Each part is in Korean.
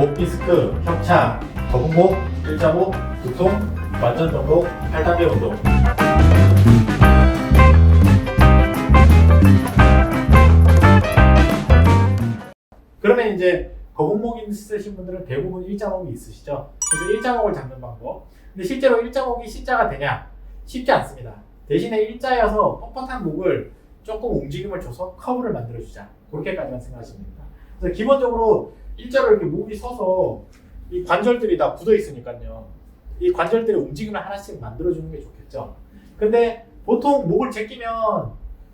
목 디스크, 협착, 거북목, 일자목, 두통, 완전 정복, 8단계 운동. 그러면 이제 거북목 있으신 분들은 대부분 일자목이 있으시죠? 그래서 일자목을 잡는 방법. 근데 실제로 일자목이 C자가 되냐? 쉽지 않습니다. 대신에 일자여서 뻣뻣한 목을 조금 움직임을 줘서 커브를 만들어주자. 그렇게까지만 생각하시면 됩니다. 그래서 기본적으로 일자로 이렇게 목이 서서 이 관절들이 다 굳어 있으니까요. 이 관절들의 움직임을 하나씩 만들어주는 게 좋겠죠. 근데 보통 목을 제끼면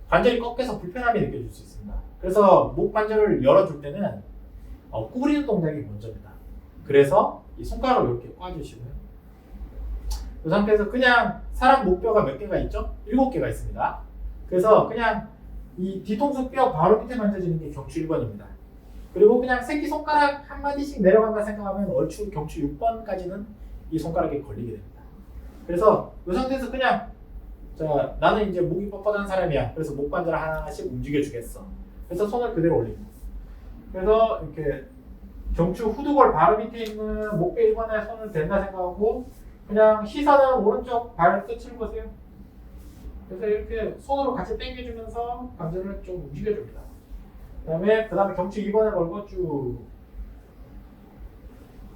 관절이 꺾여서 불편함이 느껴질 수 있습니다. 그래서 목 관절을 열어줄 때는 어, 구부리는 동작이 먼저입니다. 그래서 이 손가락을 이렇게 꽈주시고요. 이 상태에서 그냥 사람 목뼈가 몇 개가 있죠? 일곱 개가 있습니다. 그래서 그냥 이 뒤통수 뼈 바로 밑에 만져지는 게 경추 1번입니다. 그리고 그냥 새끼 손가락 한 마디씩 내려간다 생각하면 얼추 경추 6번까지는 이 손가락에 걸리게 됩니다. 그래서 이 상태에서 그냥 자 나는 이제 목이 뻣뻣한 사람이야. 그래서 목 관절 하나씩 움직여 주겠어. 그래서 손을 그대로 올립니다. 그래서 이렇게 경추 후두골 바로 밑에 있는 목배 1번에 손을 댄다 생각하고 그냥 시선은 오른쪽 발 끝을 보세요. 그래서 이렇게 손으로 같이 당겨주면서 관절을 좀 움직여줍니다. 그다음에 그다음에 경추 2번에 걸고 쭉.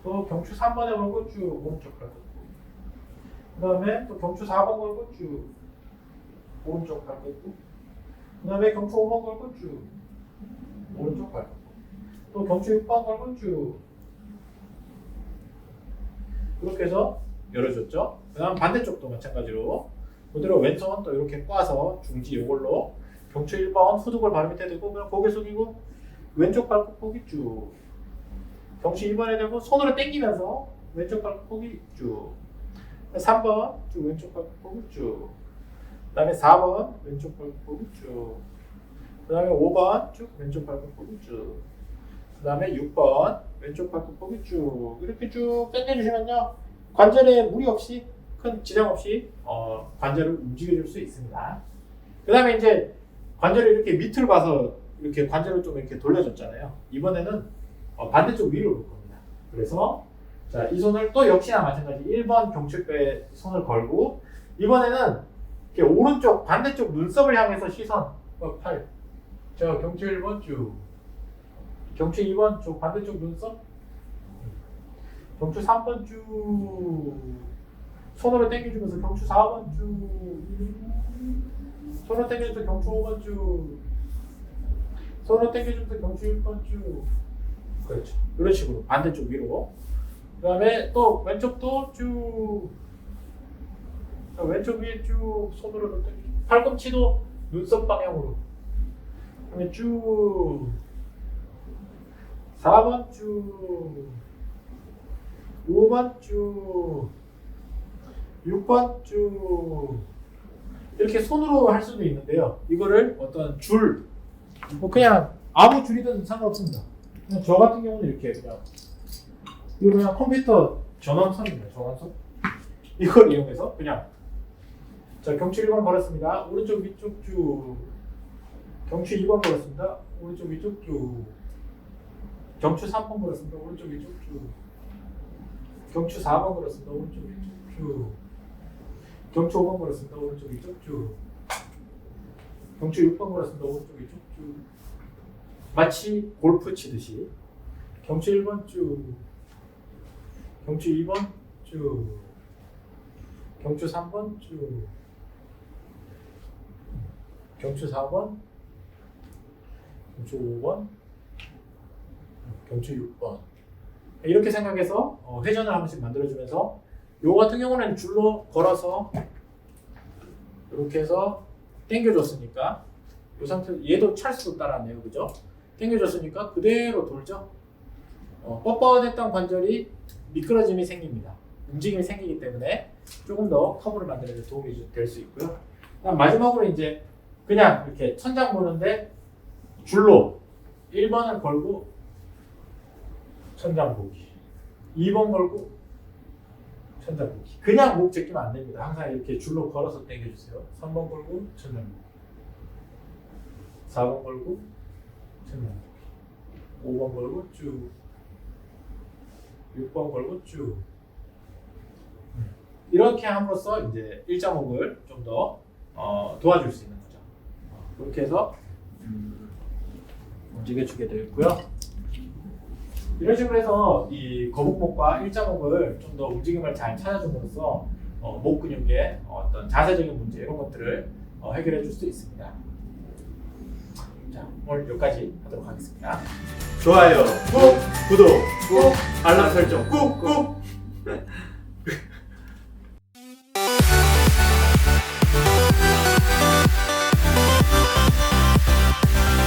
또 경추 3번에 걸고 쭉 오른쪽 발 걷고. 그다음에 또 경추 4번 걸고 쭉 오른쪽 발 걷고. 그다음에 경추 5번 걸고 쭉 오른쪽 발 걷고. 또 경추 6번 걸고 쭉. 이렇게 해서 열어줬죠. 그다음 반대쪽도 마찬가지로 그대로 왼손 또 이렇게 꽈서 중지 이걸로 경추 1번 후두골 바로 밑에 대고 그냥 고개 숙이고 왼쪽 발굽고기 쭉. 경추 2번에 대고 손으로 당기면서 왼쪽 발굽고기 쭉. 3번 쭉 왼쪽 발굽고기 쭉. 그 다음에 4번 왼쪽 발굽고기 쭉. 그 다음에 5번 쭉 왼쪽 발굽고기 쭉. 그 다음에 6번 왼쪽 발굽고기 쭉. 이렇게 쭉 당겨주시면요. 관절에 무리 없이 큰 지장 없이 어, 관절을 움직여줄 수 있습니다. 그 다음에 이제 관절을 이렇게 밑을 봐서 이렇게 관절을 좀 이렇게 돌려줬잖아요. 이번에는 어, 반대쪽 위로 올 겁니다. 그래서 자, 이 손을 또 역시나 마찬가지 1번 경추뼈에 손을 걸고 이번에는 이렇게 오른쪽 반대쪽 눈썹을 향해서 시선 어, 팔. 자, 경추 1번 쭉. 경추 2번 쪽 반대쪽 눈썹. 경추 3번 쭉. 손으로 당겨주면서 경추 4번 쭉. 손으로 당겨주면서 경추 5번 쭉. 손으로 당겨주면서 경추 6번 쭉. 그렇죠. 이런 식으로 반대쪽 위로. 그 다음에 또 왼쪽도 쭉. 자, 왼쪽 위에 쭉 손으로 당겨. 팔꿈치도 눈썹 방향으로. 그다음에 쭉. 4번 쭉. 5번 쭉. 6번 쭉 이렇게 손으로 할 수도 있는데요. 이거를 어떤 줄, 뭐 그냥 아무 줄이든 상관없습니다. 그냥 저 같은 경우는 이렇게 그냥 이거 그냥 컴퓨터 전원선입니다. 전원선. 이걸 이용해서 그냥 자 경추 1번 걸었습니다. 오른쪽 위쪽 쭉 경추 2번 걸었습니다. 오른쪽 위쪽 쭉 경추 3번 걸었습니다. 오른쪽 위쪽 쭉 경추 4번 걸었습니다. 오른쪽 위쪽 쭉 경추 5번 걸었습니다. 오른쪽 위쪽 쭉. 경추 6번 걸었습니다. 오른쪽 위쪽 쭉. 마치 골프 치듯이 경추 1번 쭉. 경추 2번 쭉. 경추 3번 쭉. 경추 4번. 경추 5번. 경추 6번. 이렇게 생각해서 어, 회전을 한 번씩 만들어주면서 요 같은 경우는 줄로 걸어서 이렇게 해서 당겨줬으니까 이 상태 얘도 찰수도 따라하네요. 그죠? 당겨줬으니까 그대로 돌죠. 어, 뻣뻣했던 관절이 미끄러짐이 생깁니다. 움직임이 생기기 때문에 조금 더 커브를 만드는 데 도움이 될 수 있고요. 마지막으로 이제 그냥 이렇게 천장 보는데 줄로 1번을 걸고 천장 보기 2번 걸고 천장 보기. 그냥 목 제끼면 안 됩니다. 항상 이렇게 줄로 걸어서 당겨주세요. 3번 걸고 천장 보기. 4번 걸고 천장 보기. 5번 걸고 쭉. 6번 걸고 쭉. 이렇게 함으로써 이제 일자목을 좀더 어, 도와줄 수 있는 거죠. 어, 그렇게 해서 음, 움직여주게 되고요. 이런 식으로 해서 이 거북목과 일자목을 좀 더 움직임을 잘 찾아줌으로써 어, 목 근육의 어떤 자세적인 문제 이런 것들을 어, 해결해 줄 수 있습니다. 자, 오늘 여기까지 하도록 하겠습니다. 좋아요, 꾹! 구독, 꾹! 알람 설정 꾹!